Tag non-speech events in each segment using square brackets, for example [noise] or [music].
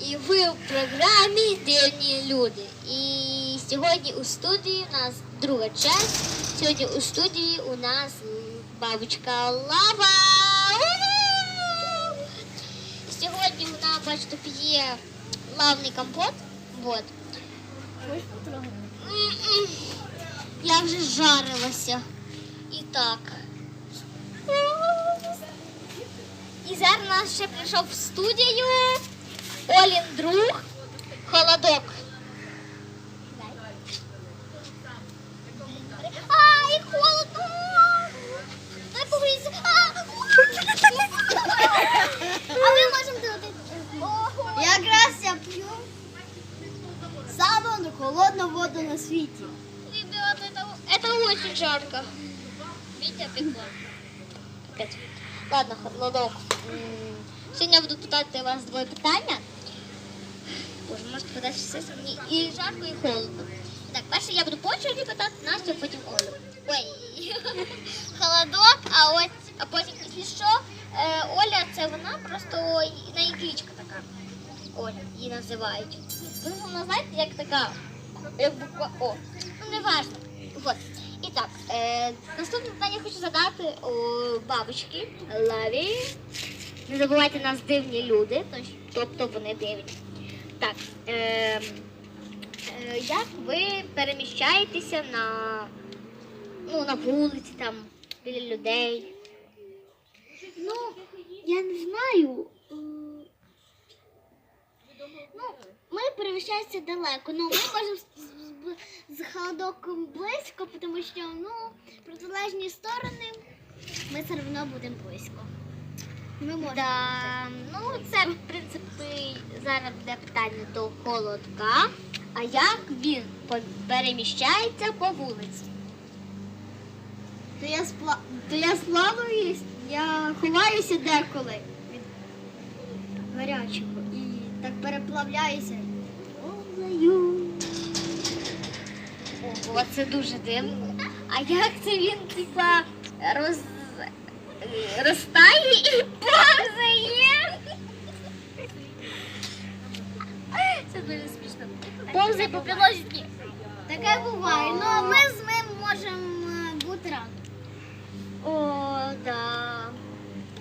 І ви в програмі Дивні люди. І сьогодні у студії у нас друга часть. Сьогодні у студії у нас бабочка Лава. У-ху! Сьогодні вона, бачите, п'є лавний компот. Вот. Я вже жарилася. І так. І зараз нас ще прийшов в студію Олін друг холодок. Ай, холодно! Дай повис. А ми можемо тут. Якраз я п'ю саму холодну воду на світі. Ребята, это, это очень жарко. Видите, пекло. Капець. Ладно, холодок. Сьогодні я буду питати вас двоє питання. Боже, можете питати все мені і жарко, і холодно. Так, перше я буду по черзі питати Настю, потім Олю. Ой. [laughs] Холодок, а ось, а потім, якщо що, е, Оля це вона, просто на її кличка така. Оля, її називають. Ви вона знаєте, як така, як буква О. Ну, не важно. Вот. І так, е, наступне питання хочу задати у бабочки Лаві. Не забувайте нас дивні люди, тобто вони дивні. Так, е, е, як ви переміщаєтеся на, ну, на вулиці, там, біля людей? Ну, я не знаю. е, Ну, ми переміщаємося далеко. Ну, ми можемо з, з, з холодоком близько, тому що ну, протилежні сторони ми все одно будемо близько. Ми можемо. Да, ну зараз буде питання до холодка. А як він переміщається по вулиці? То я спла... то я ховаюся деколи від гарячого і так переплавляюся. Ого, це дуже дивно. А як це він типа роз... розтає і [laughs] повзає? Дуже смішно. Повзає по підлозі. Таке буває. Ну а ми з ним можемо е, бути разом. О, да.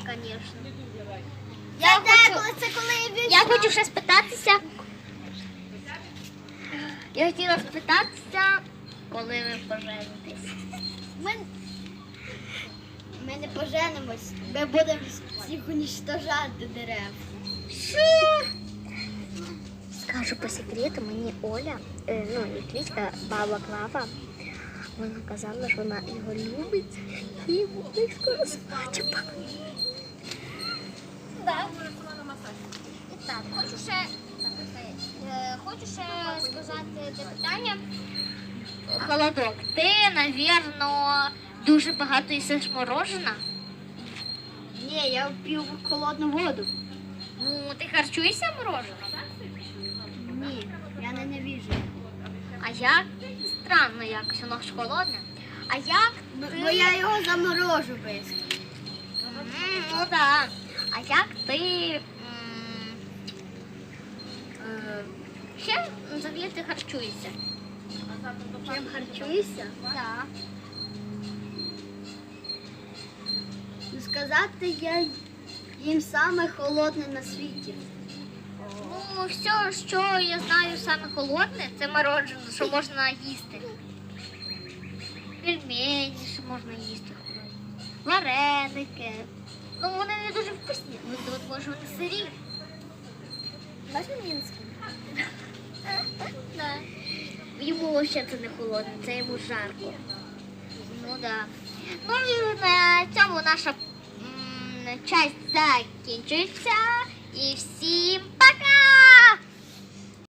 Конечно. Я хочу- це коли я Я хочу ще спитатися. Я хотіла спитатися, коли ви поженитесь. Ми... ми не поженимось, ми будемо всіх уничтожати дерев. Що? Скажу по секрету, мені Оля, е, ну, не кличка, баба Клава, вона казала, що вона його любить і буде скоро свадьба. Да. І так, хочу ще, так, е, хочу ще сказати питання. Холодок, ти, навірно, дуже багато їсиш морожена? Ні, я п'ю холодну воду. Ну, ти харчуєшся мороженым? Ні, я ненавижу. А як? Странно якось, воно ж холодне. А як ти... Бо я його заморожу швидко. Ну так. А як ти... м, е, Ще взагалі ти харчуєшся? Чим харчуюся? Так. Ну, сказати, я їм саме холодне на світі. Ну, все, що я знаю саме холодне, це морожене, що можна їсти. Пельмені, що можна їсти холодні. Вареники. Ну, вони не дуже вкусні. Ну, от, може, вони сирі. Можна мінську? [laughs] Да. Йому ще це не холодно, це йому жарко. Ну да. Ну і на цьому наша м, часть закінчується. І всім пока!